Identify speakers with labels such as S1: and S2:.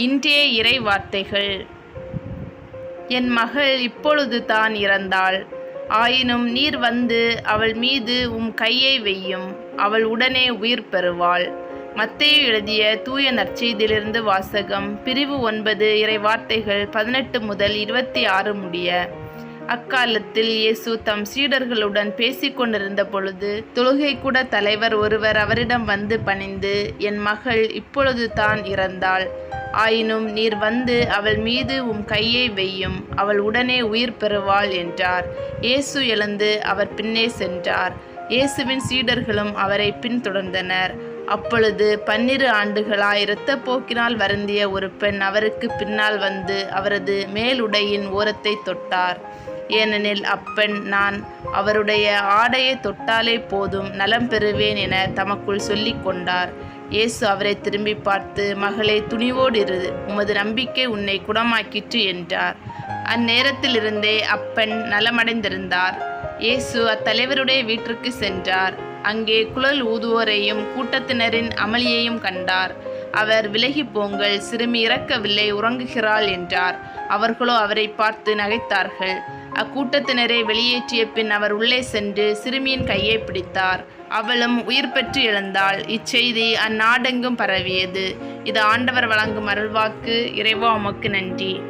S1: இன்றைய இறை வார்த்தைகள் என் மகள் இப்பொழுது தான் இறந்தாள். ஆயினும் நீர் வந்து அவள் மீது உம் கையை வெய்யும். அவள் உடனே உயிர் பெறுவாள். மத்தேயு எழுதிய தூய நற்செய்தியிலிருந்து வாசகம் பிரிவு ஒன்பது இறை வார்த்தைகள் பதினெட்டு முதல் இருபத்தி ஆறு முடிய அக்காலத்தில் இயேசு தம் சீடர்களுடன் பேசிக்கொண்டிருந்த பொழுது தொழுகை கூட தலைவர் ஒருவர் அவரிடம் வந்து பணிந்து என் மகள் இப்பொழுது தான் இறந்தாள். ஆயினும் நீர் வந்து அவள் மீது உம் கையை வெய்யும் அவள் உடனே உயிர் பெறுவாள் என்றார். இயேசு எழுந்து அவர் பின்னே சென்றார். இயேசுவின் சீடர்களும் அவரை பின்தொடர்ந்தனர். அப்பொழுது பன்னிரு ஆண்டுகளாய் இரத்தப்போக்கினால் வருந்திய ஒரு பெண் அவருக்கு பின்னால் வந்து அவரது மேலுடையின் ஓரத்தை தொட்டார். ஏனெனில் அப்பெண் நான் அவருடைய ஆடையை தொட்டாலே போதும் நலம் பெறுவேன் என தமக்குள் சொல்லி கொண்டார். இயேசு அவரை திரும்பி பார்த்து மகளே துணிவோடு இரு உமது நம்பிக்கை உன்னை குணமாக்கிற்று என்றார். அந்நேரத்திலிருந்தே அப்பெண் நலமடைந்திருந்தார். இயேசு அத்தலைவருடைய வீட்டிற்கு சென்றார். அங்கே குழல் ஊதுவோரையும் கூட்டத்தினரின் அமளியையும் கண்டார். அவர் விலகி போங்கள் சிறுமி இறக்கவில்லை உறங்குகிறாள் என்றார். அவர்களோ அவரை பார்த்து நகைத்தார்கள். அக்கூட்டத்தினரை வெளியேற்றிய பின் அவர் உள்ளே சென்று சிறுமியின் கையை பிடித்தார். அவளும் உயிர் பெற்று எழுந்தாள். இச்செய்தி அந்நாடெங்கும் பரவியது. இது ஆண்டவர் வழங்கும் அருள்வாக்கு. இறைவா உமக்கு நன்றி.